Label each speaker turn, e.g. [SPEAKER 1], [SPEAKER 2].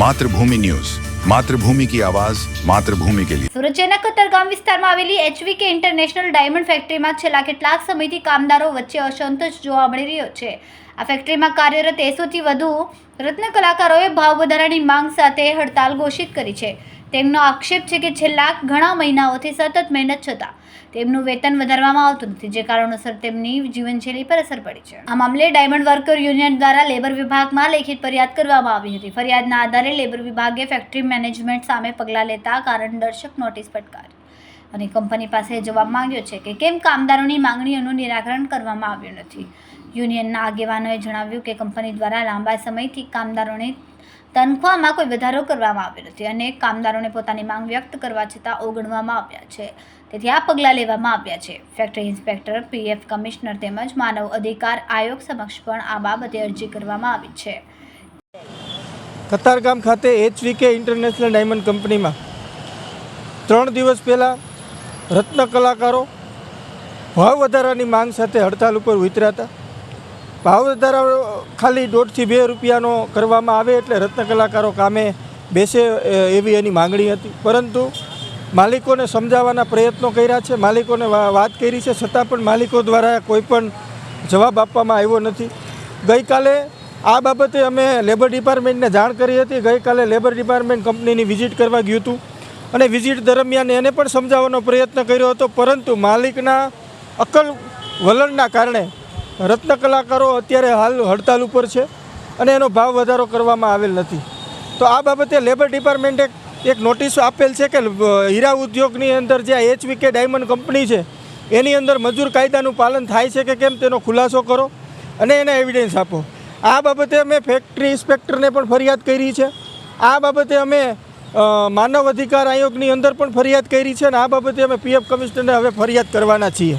[SPEAKER 1] Mathrubhumi news. Mathrubhumi કી આવાજ, માતૃભૂમિ કે લીએ
[SPEAKER 2] સુરત જેના કતરગામ વિસ્તારમાં આવેલી એચવીકે ઇન્ટરનેશનલ ડાયમંડ ફેક્ટરીમાં છેલ્લા કેટલાક સમયથી કામદારો વચ્ચે અસંતોષ જોવા મળી રહ્યો છે. આ ફેક્ટરીમાં કાર્યરત એસોથી વધુ રત્ન કલાકારોએ ભાવ વધારાની માંગ સાથે હડતાલ ઘોષિત કરી છે. તેમનો આક્ષેપ છે કે છેલ્લા ઘણા મહિનાઓથી સતત મહેનત છતાં તેમનું વેતન વધારવામાં આવતું નથી, જે કારણોસર તેમની જીવનશૈલી પર અસર પડી છે. આ મામલે ડાયમંડ વર્કર યુનિયન દ્વારા લેબર વિભાગમાં લેખિત ફરિયાદ કરવામાં આવી હતી. ફરિયાદના આધારે લેબર વિભાગે ફેક્ટરી મેનેજમેન્ટ સામે પગલાં લેતા કારણદર્શક નોટિસ ફટકારી અને કંપની પાસે જવાબ માંગ્યો છે કે કેમ કામદારોની માંગણીઓનું નિરાકરણ કરવામાં આવ્યું નથી. યુનિયનના આગેવાનોએ જણાવ્યું કે કંપની દ્વારા લાંબા સમયથી કામદારોની તનખ્વાહમાં કોઈ વધારો કરવામાં આવ્યો નથી અને કામદારોને પોતાની માંગ વ્યક્ત કરવા છતાં ઓગણવામાં આવ્યા છે. તેથી આ પગલાં લેવામાં આવ્યા છે. ફેક્ટરી ઇન્સ્પેક્ટર, પીએફ કમિશનર તેમજ માનવ અધિકાર આયોગ સમક્ષ પણ આ બાબતે અરજી કરવામાં આવી છે.
[SPEAKER 3] કતારગામ ખાતે એચવીકે ઇન્ટરનેશનલ ડાયમંડ કંપનીમાં ત્રણ દિવસ પહેલાં રત્ન કલાકારો ભાવ વધારાની માંગ સાથે હડતાલ ઉપર ઉતર્યા હતા. ભાવ વધારો ખાલી દોઢથી બે રૂપિયાનો કરવામાં આવે એટલે રત્ન કલાકારો કામે બેસે એવી એની માંગણી હતી. પરંતુ માલિકોને સમજાવવાના પ્રયત્નો કર્યા છે, માલિકોને વાત કરી છે, છતાં પણ માલિકો દ્વારા કોઈ પણ જવાબ આપવામાં આવ્યો નથી. ગઈકાલે આ બાબતે અમે લેબર ડિપાર્ટમેન્ટને જાણ કરી હતી. ગઈકાલે લેબર ડિપાર્ટમેન્ટ કંપનીની વિઝિટ કરવા ગયું હતું અને વિઝિટ દરમિયાન એને પણ સમજાવવાનો પ્રયત્ન કર્યો હતો, પરંતુ માલિકના અકલ વલણના કારણે રત્ન કલાકારો અત્યારે હાલ હડતાલ ઉપર છે અને એનો ભાવ વધારો કરવામાં આવેલ નથી. તો આ બાબતે લેબર ડિપાર્ટમેન્ટે એક નોટિસ આપેલ છે કે હીરા ઉદ્યોગની અંદર જે એચવીકે ડાયમંડ કંપની છે, એની અંદર મજૂર કાયદાનું પાલન થાય છે કે કેમ તેનો ખુલાસો કરો અને એને એવિડન્સ આપો. આ બાબતે અમે ફેક્ટરી ઇન્સ્પેક્ટરને પણ ફરિયાદ કરી છે. આ બાબતે અમે માનવ અધિકાર આયોગની અંદર પણ ફરિયાદ કરી છે અને આ બાબતે અમે પીએફ કમિશનરને હવે ફરિયાદ કરવાના છીએ.